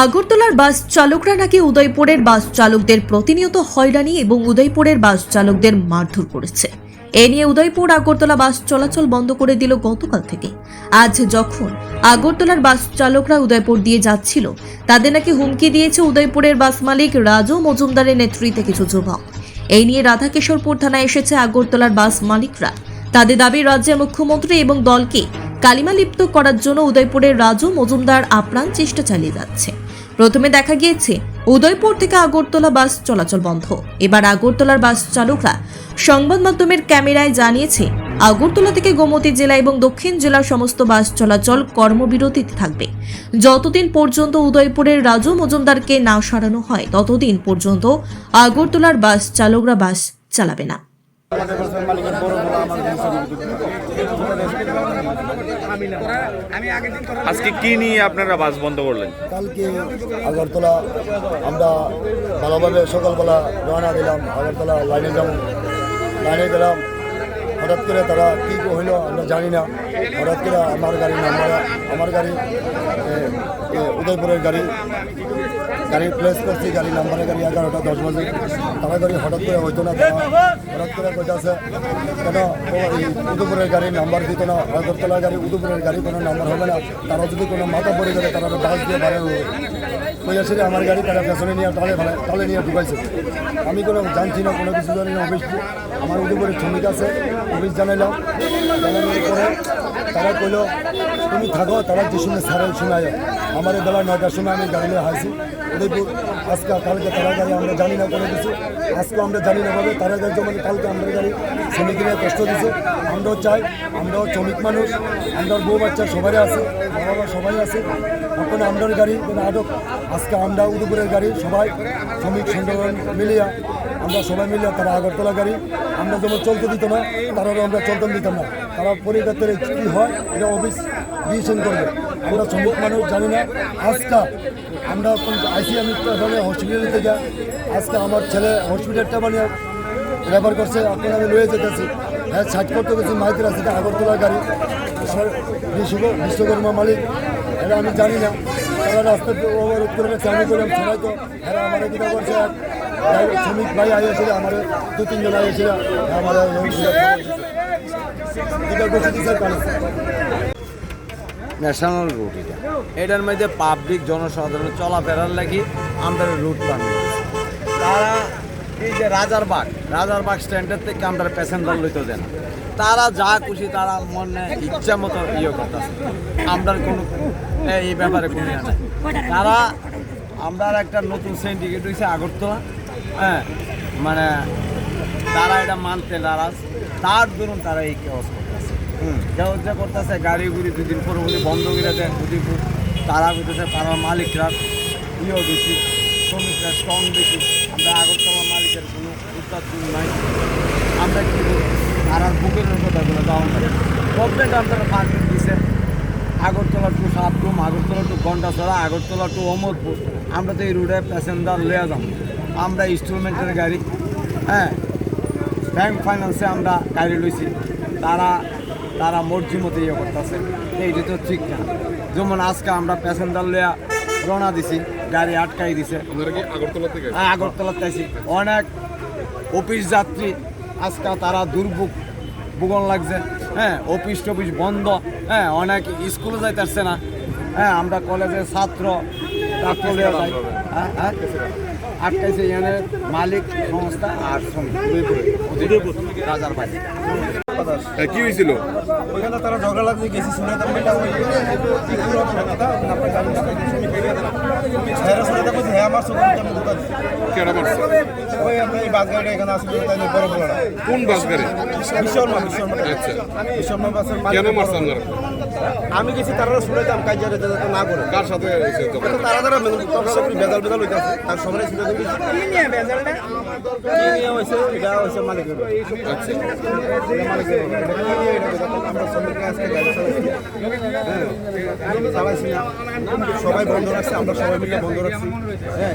আগরতলার বাস চালকরা নাকি উদয়পুরের বাস চালকদের প্রতিনিয়ত হয়রানি এবং উদয়পুরের বাস চালকদের মারধর করেছে। এ নিয়ে উদয়পুর আগরতলা বাস চলাচল বন্ধ করে দিল গতকাল থেকে। আজ যখন আগরতলার বাস চালকরা উদয়পুর দিয়ে যাচ্ছিল, তাদের নাকি হুমকি দিয়েছে উদয়পুরের বাস মালিক রাজু মজুমদারের নেতৃত্বে কিছু যুবক এই নিয়ে রাধাকিশোরপুর থানায় এসেছে আগরতলার বাস মালিকরা। তাদের দাবি, রাজ্যের মুখ্যমন্ত্রী এবং দলকে কালিমা লিপ্ত করার জন্য উদয়পুরের রাজু মজুমদার আপ্রাণ চেষ্টা চালিয়ে যাচ্ছে। প্রথমে দেখা গিয়েছে, উদয়পুর থেকে আগরতলা বাস চলাচল বন্ধ। এবার আগরতলার বাস চালকরা সংবাদ মাধ্যমের ক্যামেরায় জানিয়েছে, আগরতলা থেকে গোমতী জেলা এবং দক্ষিণ জেলার সমস্ত বাস চলাচল কর্মবিরতিতে থাকবে। যতদিন পর্যন্ত উদয়পুরের রাজু মজুমদারকে না সরানো হয়, ততদিন পর্যন্ত আগরতলার বাস চালকরা বাস চালাবে না আমাদের বাসের মালিকের বড় বড় আমার আজকে কি নিয়ে আপনারা বাস বন্ধ করলেন? কালকে আগরতলা আমরা ভালোভাবে সকালবেলা রওনা দিলাম আগরতলা লাইনে যাব। লাইনে গেলাম হঠাৎ করে তারা কী হইল আমরা জানি না। হঠাৎ করে আমার গাড়ি নাম্বার আমার গাড়ি উদয়পুরের গাড়ি গাড়ি প্লেস করছি, গাড়ি নাম্বারের গাড়ি এগারোটা, দশ বাজে। তারা গাড়ি হঠাৎ করে হইতো না, তারা হঠাৎ করে কইতাছে, কেন? উদয়পুরের গাড়ি নাম্বার দিত না আগরতলা গাড়ি, উদয়পুরের গাড়ি কোনো নাম্বার হবে না। তারা যদি কোনো মাথা পড়ে গেলে তারা বাস দিয়ে বাইরে হবে যে আমার গাড়ি তারা পেছনে নিয়ে তলে তলে নিয়ে ঢুকাইছে। আমি কোনো জানছি না, কোনো কিছু জানি না অফিস আমার উদ্যোগের শ্রমিক আছে, অফিস জানাইলাম জানানোর পরে তারা কইলো তুমি থাকো, তারা যে শুনে সারে শোনায় আমার বেলা নয়টার সময় আমি গাড়ি নিয়ে হাসি উদয়পুর, আজকে, কালকে তারা গাড়ি আমরা জানি না কোনো কিছু। আজকে আমরা জানি না ভাবে তারা গাড়ি যেমন কালকে আমরা গাড়ি শ্রমিকেরা কষ্ট দিছে আমরাও চাই, আমরাও শ্রমিক মানুষ, আমরাও বউ বাচ্চা সবাই আছে মা বাবা সবাই আছে। এখন আমরার গাড়ি কোনো আটক। আজকে আমরা উদয়পুরের গাড়ি, সবাই শ্রমিক সংগঠন মিলিয়া, আমরা সবাই মিলিয়া তারা আগরতলা গাড়ি। আমরা যেমন চলতে দিত না তারাও আমরা চলতে দিতাম না। তারা পরিবর্তনে কী হয়, এটা অফিস ডিসিশন করবে। আমরা শ্রমিক মানুষ জানি না। আজকে আমরা আইসি আমি হসপিটাল থেকে আজকে আমার ছেলে হসপিটালটা মানে রেফার করছে এখন আমি লয়ে যেতেছি। হ্যাঁ সাইড করতে গেছি মাইকের আছে এটা আগরতলা গাড়ি। আমার বিশ্ব বিশ্বকর্মা মালিক, এটা আমি জানি না। তারা রাস্তাতে ওভারোধ করে আমি বললাম, সবাই তো, এরা আমার কিনা করছে? শ্রমিক ভাই আইয়াছিল আমার দু তিনজন আইয়াছিল আমার ন্যাশনাল রুট এটা। এটার মধ্যে পাবলিক জনসাধারণ চলাফেরার লাগি আমরা রুট বানিয়ে তারা এই যে রাজারবাগ রাজারবাগ স্ট্যান্ডের থেকে আমরা প্যাসেঞ্জার লইতে দেন তারা যা খুশি তারা মনে ইচ্ছা মতো ইয়ে করতেছে। আমরা কোনো এই ব্যাপারে কোনো নাই। তারা আমরা একটা নতুন সিন্ডিকেট হয়েছে আগরতলা হ্যাঁ। মানে তারা এটা মানতে নারাজ। তার দরুন তারা এই কেওয়াজ করতেছে। যা যা করতেছে গাড়ি গুড়ি দুদিন পরে বলি বন্ধ করে দেয় দুদিন পর তারা করতেছে তারা মালিকরা ইয়েও বেশি শ্রমিকরা স্ট্রং বেশি আমরা আগরতলা মালিকের কোনো উত্তাপ নাই। আমরা কি করি তারা বুকের কথাগুলো না। গভর্নমেন্ট আপনারা পারমিট দিছে আগরতলা টু সাতরুম আগরতলা টু ঘন্টাছড়া আগরতলা টু অমরপুর আমরা তো এই রুটে প্যাসেঞ্জার লয়ে যাব। আমরা ইনস্টলমেন্টের গাড়ি হ্যাঁ ব্যাংক ফাইন্যান্সে আমরা গাড়ি লইছি। তারা তারা মর্জি মতো ইয়ে করতেছে। এইটা তো ঠিক না। যেমন আজকে আমরা প্যাসেঞ্জার লইয়া রওনা দিছি গাড়ি আটকাই দিছে। হ্যাঁ আগরতলা তাইছি অনেক অফিস যাত্রী আজকে তারা দুর্ভোগ ভূগোল লাগছে। হ্যাঁ অফিস টফিস বন্ধ। হ্যাঁ অনেক স্কুলে যাইতেছে না। হ্যাঁ আমরা কলেজের ছাত্র ছাত্র হ্যাঁ হ্যাঁ। আটকাইছে এখানে মালিক সংস্থা আর রাজার বাড়ি হ্যাঁ, কি হয়েছিল ওইখানে তারা ঝগড়া লাগছে গেছি শুনে তার মেয়েটা ওই কথা শুনে তারপর হ্যাঁ আমার সঙ্গে আমি দোকান মারছে ওই আমরা এই বাস গাড়িটা এখানে আসলে বড় বড় কোন বাস গাড়ি বিশ্বর্মা বিশ্বর্মা বাসের কেন মারছে আপনারা আমি গেছি তারা শুনেতাম কাজিয়ারে যাতে না করে। কার সাথে তারা তারা বেজাল বেজাল হইতাছে তার সবাই শুনে দেখি কি নিয়ে বেজালটা কি নিয়ে হয়েছে এটা হয়েছে মালিকের আচ্ছা। মালিকের কি নিয়ে এটা আমরা শ্রমিকরা আজকে গাড়ি চালাইছি হ্যাঁ। চালাইছি না। সবাই বন্ধ রাখছে আমরা সবাই মিলে বন্ধ রাখছি। হ্যাঁ।